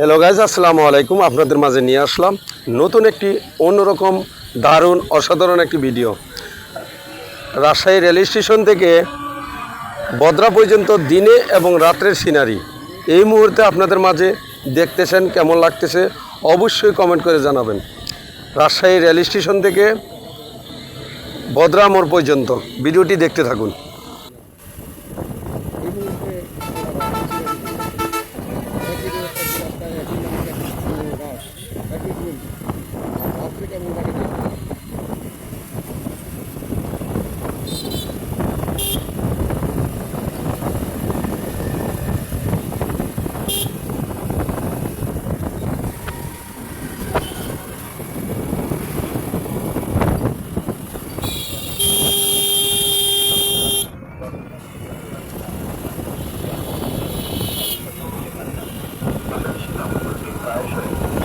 Hello guys আসসালামু আলাইকুম। আপনাদের মাঝে নিয়ে আসলাম নতুন একটি অন্যরকম দারুণ, অসাধারণ একটি ভিডিও রাজশাহী রেল স্টেশন থেকে বদরা পর্যন্ত দিনে এবং রাত্রের সিনারি। এই মুহূর্তে আপনাদের মাঝে দেখতেছেন কেমন লাগতেছে, অবশ্যই কমেন্ট করে জানাবেন। রাজশাহী রেল স্টেশন থেকে বদরা মোড় পর্যন্ত। ভিডিওটি দেখতে থাকুন।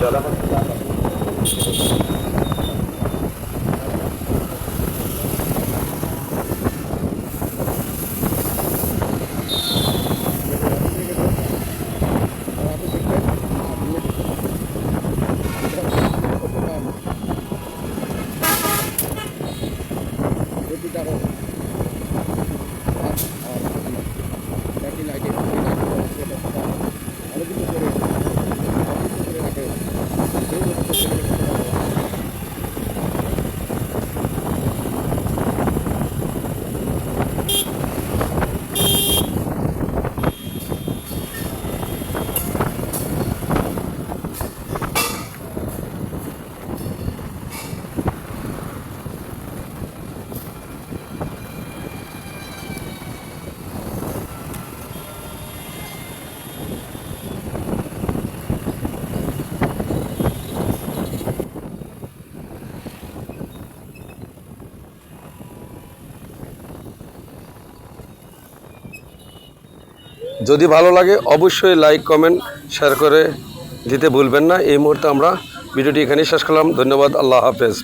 চলা। যদি ভালো লাগে, অবশ্যই লাইক কমেন্ট শেয়ার করে দিতে ভুলবেন না। এই মুহূর্তে আমরা ভিডিওটি এখানেই শেষ করলাম। ধন্যবাদ। আল্লাহ হাফেজ।